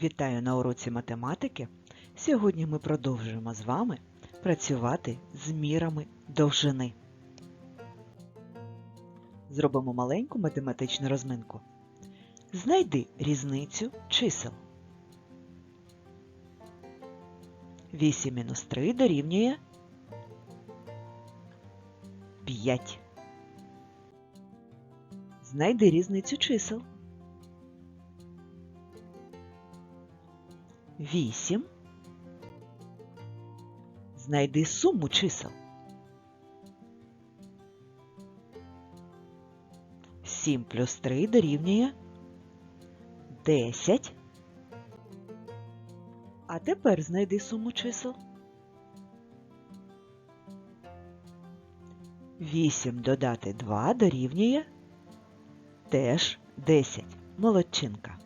Вітаю на уроці математики. Сьогодні ми продовжуємо з вами працювати з мірами довжини. Зробимо маленьку математичну розминку. Знайди різницю чисел. 8 мінус 3 дорівнює 5. Знайди різницю чисел. 8. Знайди суму чисел. 7 плюс 3 дорівнює 10. А тепер знайди суму чисел. 8 додати 2 дорівнює теж 10. Молодчинка.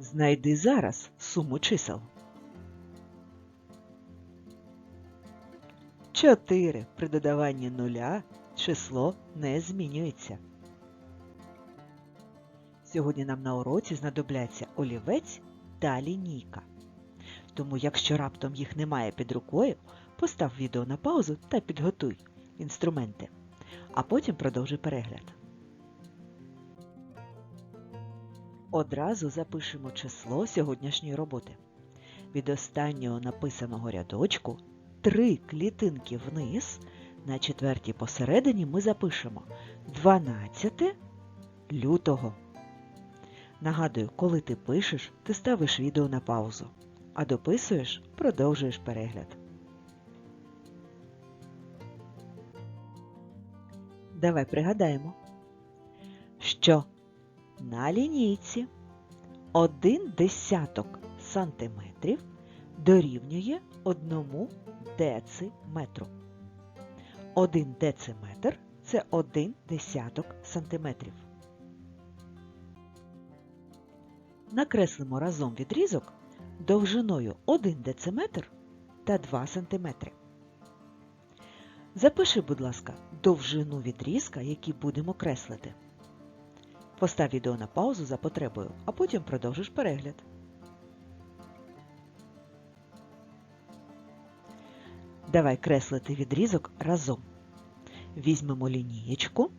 Знайди зараз суму чисел. 4 при додаванні нуля число не змінюється. Сьогодні нам на уроці знадобляться олівець та лінійка. Тому, якщо раптом їх немає під рукою, постав відео на паузу та підготуй інструменти, а потім продовжуй перегляд. Одразу запишемо число сьогоднішньої роботи. Від останнього написаного рядочку три клітинки вниз, на четвертій посередині ми запишемо 12 лютого. Нагадую, коли ти пишеш, ти ставиш відео на паузу, а дописуєш, продовжуєш перегляд. Давай пригадаємо, що на лінійці один десяток сантиметрів дорівнює одному дециметру. Один дециметр це один десяток сантиметрів. Накреслимо разом відрізок довжиною 1 дециметр та 2 сантиметри. Запиши, будь ласка, довжину відрізка, який будемо креслити. Постав відео на паузу за потребою, а потім продовжиш перегляд. Давай креслити відрізок разом. Візьмемо лінієчку,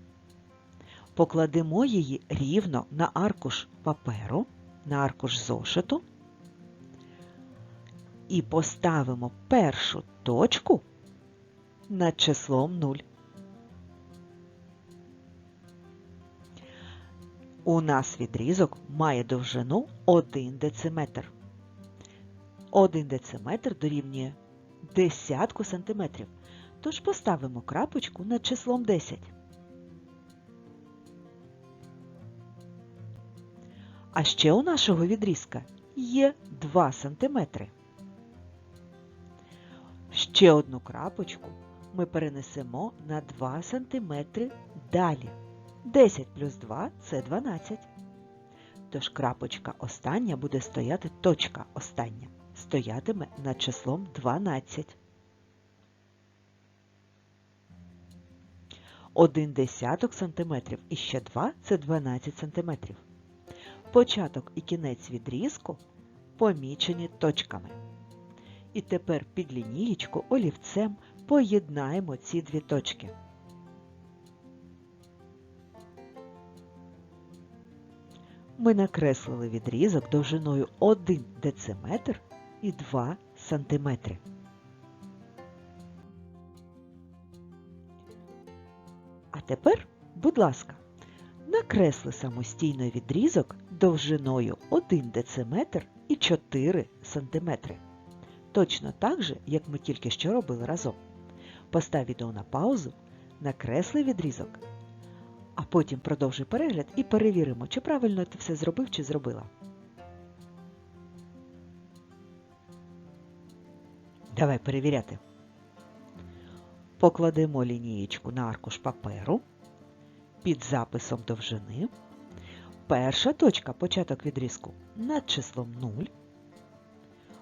покладемо її рівно на аркуш паперу, на аркуш зошиту і поставимо першу точку над числом 0. У нас відрізок має довжину 1 дециметр. 1 дециметр дорівнює десятку сантиметрів. Тож поставимо крапочку над числом 10. А ще у нашого відрізка є 2 сантиметри. Ще одну крапочку ми перенесемо на 2 сантиметри далі. 10 плюс 2 це 12. Тож крапочка остання буде стояти точка остання. Стоятиме над числом 12. 1 десяток сантиметрів і ще 2 це 12 сантиметрів. Початок і кінець відрізку помічені точками. І тепер під лінієчку олівцем поєднаємо ці дві точки. Ми накреслили відрізок довжиною 1 дециметр і 2 сантиметри. А тепер, будь ласка, накресли самостійно відрізок довжиною 1 дециметр і 4 сантиметри. Точно так же, як ми тільки що робили разом. Постав відео на паузу, накресли відрізок, а потім продовжуй перегляд і перевіримо, чи правильно ти все зробив чи зробила. Давай перевіряти. Покладемо лінієчку на аркуш паперу під записом довжини. Перша точка початок відрізку над числом 0.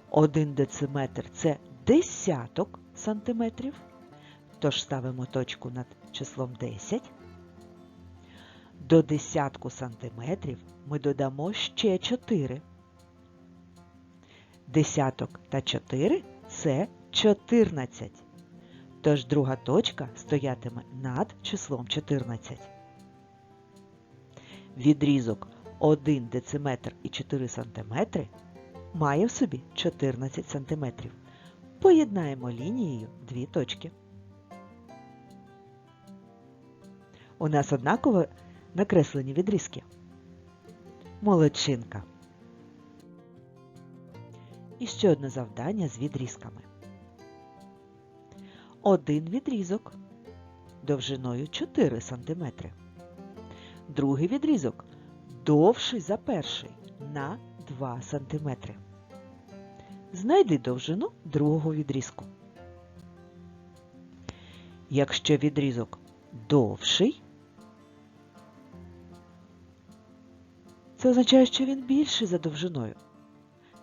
1 дециметр це десяток сантиметрів. Тож ставимо точку над числом 10. До десятку сантиметрів ми додамо ще 4. Десяток та 4 – це 14. Тож друга точка стоятиме над числом 14. Відрізок 1 дециметр і 4 сантиметри має в собі 14 сантиметрів. Поєднаємо лінією дві точки. У нас однаково накреслені відрізки. Молодчинка. І ще одне завдання з відрізками. Один відрізок довжиною 4 см. Другий відрізок довший за перший на 2 см. Знайди довжину другого відрізку. Якщо відрізок довший, це означає, що він більший за довжиною.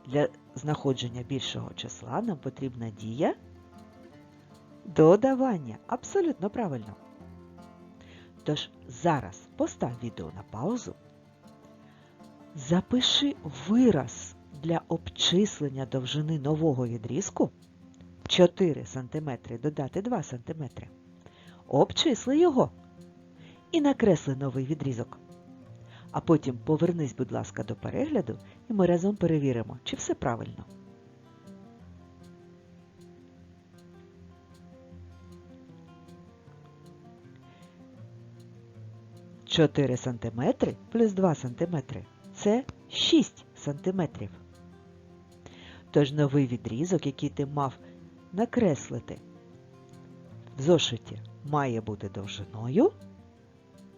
Для знаходження більшого числа нам потрібна дія додавання. Абсолютно правильно. Тож зараз постав відео на паузу. Запиши вираз для обчислення довжини нового відрізку 4 см додати 2 см. Обчисли його і накресли новий відрізок. А потім повернись, будь ласка, до перегляду, і ми разом перевіримо, чи все правильно. Чотири сантиметри плюс 2 сантиметри – це 6 сантиметрів. Тож новий відрізок, який ти мав накреслити в зошиті, має бути довжиною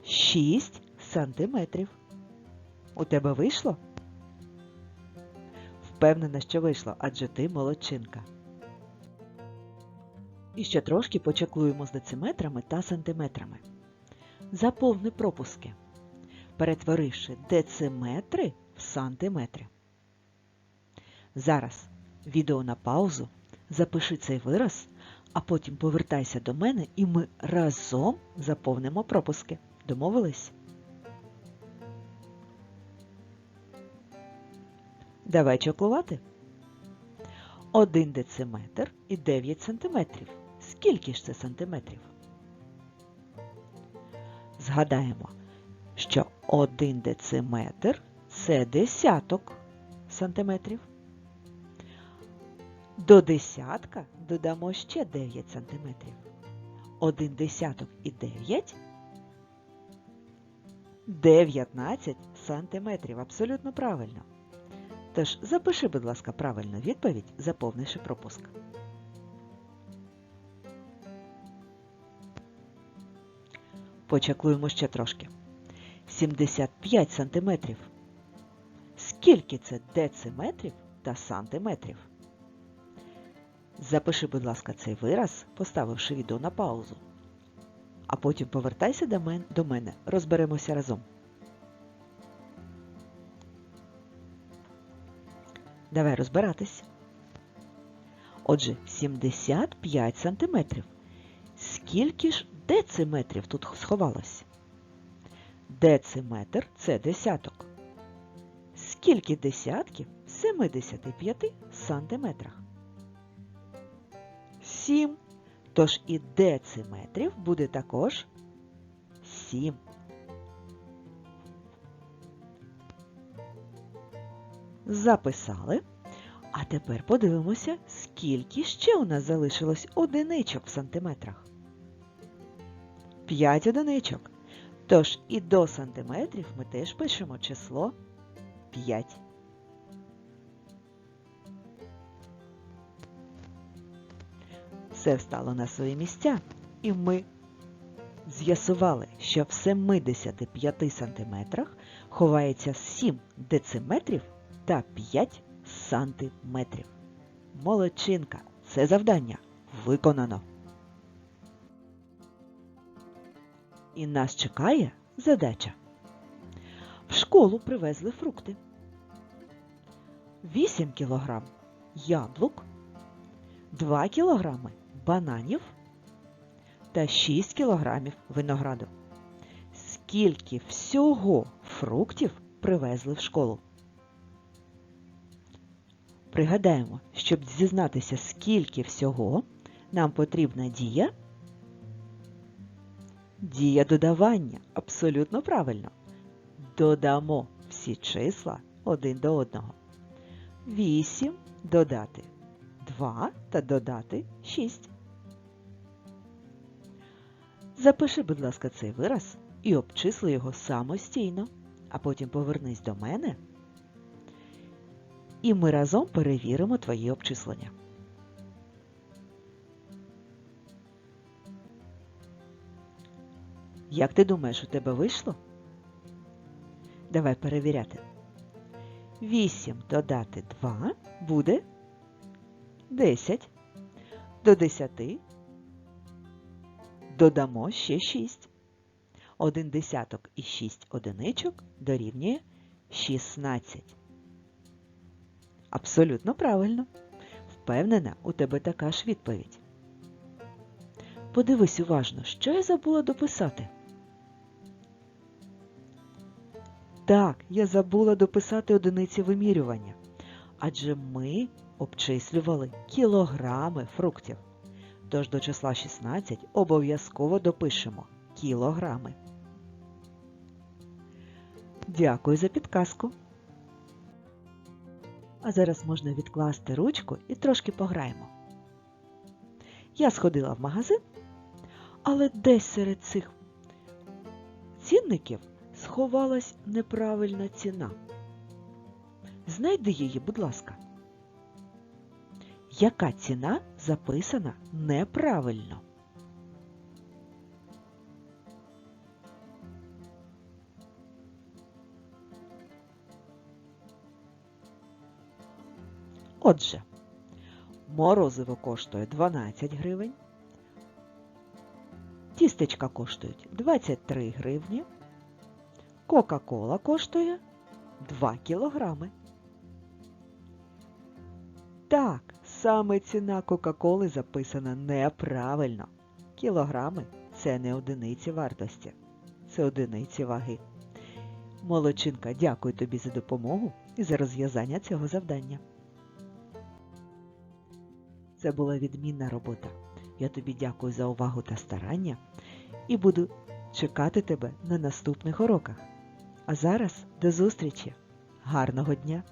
6 сантиметрів. У тебе вийшло? Впевнена, що вийшло, адже ти молодчинка. І ще трошки почаклуємо з дециметрами та сантиметрами. Заповни пропуски, перетворивши дециметри в сантиметри. Зараз відео на паузу, запиши цей вираз, а потім повертайся до мене і ми разом заповнимо пропуски. Домовились? Давай чоклувати. 1 дециметр і 9 сантиметрів. Скільки ж це сантиметрів? Згадаємо, що 1 дециметр це десяток сантиметрів. До десятка додамо ще 9 сантиметрів. 1 десяток і 9 19 сантиметрів. Абсолютно правильно. Тож запиши, будь ласка, правильну відповідь, заповнивши пропуск. Почаклуємо ще трошки. 75 сантиметрів. Скільки це дециметрів та сантиметрів? Запиши, будь ласка, цей вираз, поставивши відео на паузу. А потім повертайся до мене. розберемося разом. Давай розбиратись. Отже, 75 сантиметрів. Скільки ж дециметрів тут сховалось? Дециметр це десяток. Скільки десятків в 75 сантиметрах? 7. Тож і дециметрів буде також 7. Записали. А тепер подивимося, скільки ще у нас залишилось одиничок в сантиметрах. 5 одиничок. Тож і до сантиметрів ми теж пишемо число 5. Все встало на свої місця, і ми з'ясували, що в 75 сантиметрах ховається 7 дециметрів та 5 сантиметрів. Молодчинка! Це завдання виконано. І нас чекає задача. В школу привезли фрукти. 8 кілограм яблук, 2 кілограми бананів та 6 кілограмів винограду. скільки всього фруктів привезли в школу. Пригадаємо, щоб дізнатися, скільки всього, нам потрібна дія. Дія додавання. Абсолютно правильно. Додамо всі числа один до одного. 8 додати 2 та додати 6. Запиши, будь ласка, цей вираз і обчисли його самостійно, а потім повернись до мене, і ми разом перевіримо твої обчислення. Як ти думаєш, у тебе вийшло? Давай перевіряти. 8 додати 2 буде 10. До 10 додамо ще 6. Один десяток і 6 одиничок дорівнює 16. Абсолютно правильно. Впевнена, у тебе така ж відповідь. Подивись уважно, що я забула дописати. Так, я забула дописати одиниці вимірювання. Адже ми обчислювали кілограми фруктів. Тож до числа 16 обов'язково допишемо кілограми. Дякую за підказку. А зараз можна відкласти ручку і трошки пограємо. Я сходила в магазин, але десь серед цих цінників сховалась неправильна ціна. Знайди її, будь ласка. Яка ціна записана неправильно? Отже, морозиво коштує 12 гривень, тістечка коштують 23 гривні, Кока-кола коштує 2 кілограми. Так, саме ціна Кока-коли записана неправильно. Кілограми це не одиниці вартості, це одиниці ваги. Молодчинка, дякую тобі за допомогу і за розв'язання цього завдання. Це була відмінна робота. Я тобі дякую за увагу та старання і буду чекати тебе на наступних уроках. А зараз до зустрічі! Гарного дня!